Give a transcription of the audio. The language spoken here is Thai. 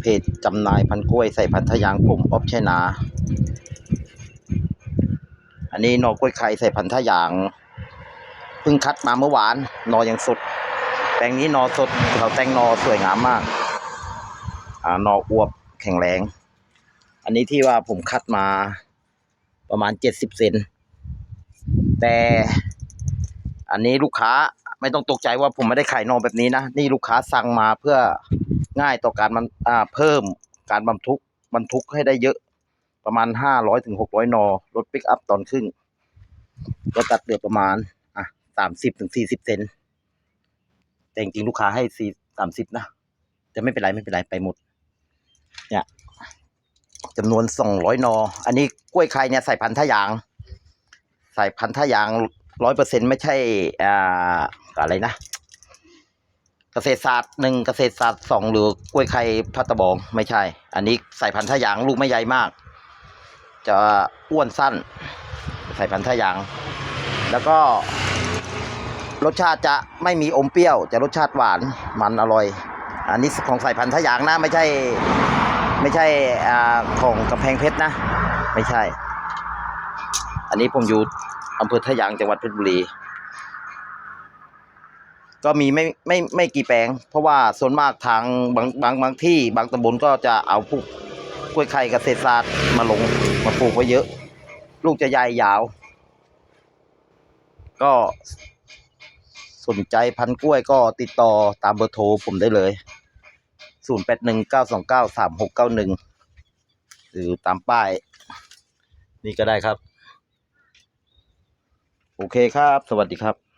เพจจำหน่ายพันกล้วยใส่พันธุ์ทะยางผมออฟชัยนา อันนี้หนอกล้วยไข่ใส่พันธุ์ทะยางเพิ่งคัดมาเมื่อวานหนอยังสดแปลงนี้นอสดเขาแต่งนอสวยงามมาก อ่านออวบแข็งแรง อันนี้ที่ว่าผมคัดมาประมาณเจ็ดสิบเซนแต่อันนี้ลูกค้าไม่ต้องตกใจว่าผมไม่ได้ขายนอแบบนี้นะ นี่ลูกค้าสั่งมาเพื่อ ง่ายต่อการมันอ่าเพิ่มการบรรทุกบรรทุกให้ได้เยอะประมาณห้าร้อยถึงหกร้อยนอรถปิกอัพตอนครึ่งก็ตัดเหลือประมาณอะสามสิบถึงสี่สิบเซนแต่จริงๆลูกค้าให้สี่สามสิบนะแต่ไม่เป็นไรไม่เป็นไรไปหมด เนี่ยจำนวนสองร้อยนอ อันนี้กล้วยไข่เนี่ยใส่พันธุ์ทะยาง ใส่พันธุ์ทะยางร้อยเปอร์เซ็นไม่ใช่อ่าอะไรนะ เกษตรศาสตร์หนึ่งเกษตรศาสตร์สองหรือกล้วยไข่พัตตะบองไม่ใช่ อันนี้ใส่พันธุ์ทะยางลูกไม่ใหญ่มาก จะอ้วนสั้นใส่พันธุ์ทะยาง แล้วก็รสชาติจะไม่มีอมเปรี้ยว จะรสชาติหวานมันอร่อย อันนี้ของสายพันธุ์ทะยางนะไม่ใช่ไม่ใช่ของกำแพงเพชรนะ ไม่ใช่ อันนี้ผมอยู่อำเภอทะยางจังหวัดเพชรบุรี ก็มีไม่ไม่ไม่กี่แปลง เพราะว่าส่วนมากทางบางบางบางที่บางตำบลก็จะเอาพวกกล้วยไข่เกษตรศาสตร์มาลงมาปลูกไว้เยอะ ลูกจะใหญ่ยาว ก็สนใจพันกล้วยก็ติดต่อตามเบอร์โทรผมได้เลย 0 8 1 9 2 9 3 6 9 1 หรือตามป้าย นี่ก็ได้ครับ โอเคครับ สวัสดีครับ